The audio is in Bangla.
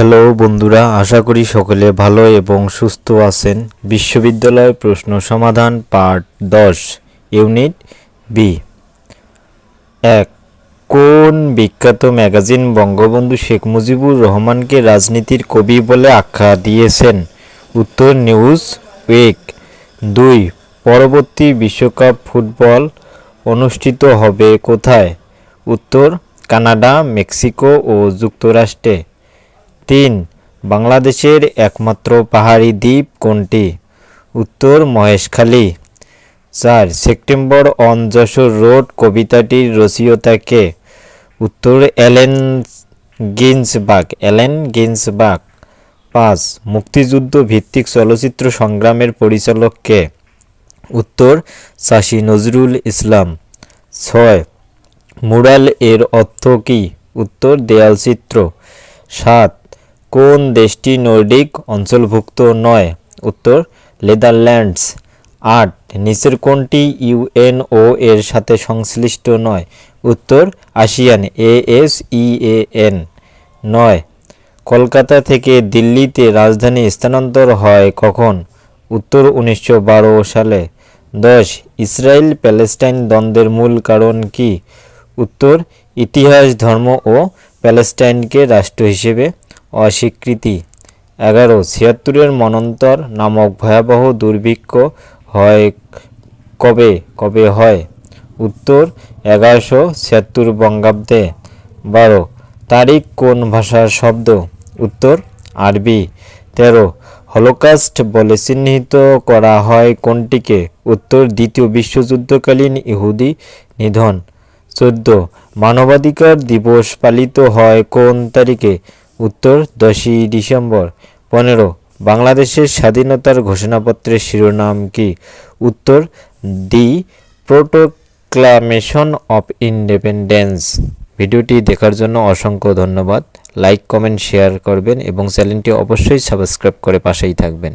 হ্যালো বন্ধুরা, আশা করি সকলে ভালো এবং সুস্থ আছেন। বিশ্ববিদ্যালয় প্রশ্ন সমাধান পার্ট দশ, ইউনিট বি এক, কোন বিখ্যাত ম্যাগাজিন বঙ্গবন্ধু শেখ মুজিবুর রহমানকে রাজনীতির কবি বলে আখ্যা দিয়েছেন? উত্তর, নিউজ উইক। দুই, পরবর্তী বিশ্বকাপ ফুটবল অনুষ্ঠিত হবে কোথায়? উত্তর, কানাডা, মেক্সিকো ও যুক্তরাষ্ট্রে। তিন, বাংলাদেশের একমাত্র পাহাড়ি দ্বীপ কোনটি? উত্তর, মহেশখালী। চার, সেপ্টেম্বর অন যশোর রোড, কবিতাটির রচয়িতাকে উত্তর অ্যালেন গিন্সবাগ অ্যালেন গিন্সবাগ। পাঁচ, মুক্তিযুদ্ধ ভিত্তিক চলচ্চিত্র সংগ্রামের পরিচালককে উত্তর, চাষি নজরুল ইসলাম। ছয়, মুরাল এর অর্থ কী? উত্তর দেয়ালচিত্র সাত কোন দেশটি নর্ডিক অঞ্চলভুক্ত নয়? উত্তর, নেদারল্যান্ডস। আট, নিচের কোনটি ইউএনও এর সাথে সংশ্লিষ্ট নয়? উত্তর, ASEAN A S E A N নয়, কলকাতা থেকে দিল্লিতে রাজধানী স্থানান্তর হয় কখন? উত্তর, উনিশশো বারো সালে। দশ, ইসরায়েল প্যালেস্টাইন দ্বন্দ্বের মূল কারণ কি? উত্তর, ইতিহাস, ধর্ম ও প্যালেস্টাইনকে রাষ্ট্র হিসেবে অস্বীকৃতি। এগারো, ছিয়াত্তরের মনন্তর নামক ভয়াবহ দুর্ভিক্ষ হয় কবে কবে হয়? উত্তর, এগারোশো ছিয়াত্তর বঙ্গাব্দে। বারো, তারিখ কোন ভাষার শব্দ? উত্তর, আরবি। তেরো, হলোকাস্ট বলে চিহ্নিত করা হয় কোনটিকে? উত্তর, দ্বিতীয় বিশ্বযুদ্ধকালীন ইহুদি নিধন। চোদ্দ, মানবাধিকার দিবস পালিত হয় কোন তারিখে? উত্তর, দশই ডিসেম্বর। পনেরো, বাংলাদেশের স্বাধীনতার ঘোষণাপত্রের শিরোনাম কি? উত্তর দি প্রোটোক্লামেশন অফ ইন্ডিপেন্ডেন্স। ভিডিওটি দেখার জন্য অসংখ্য ধন্যবাদ। লাইক, কমেন্ট, শেয়ার করবেন এবং চ্যানেলটি অবশ্যই সাবস্ক্রাইব করে পাশেই থাকবেন।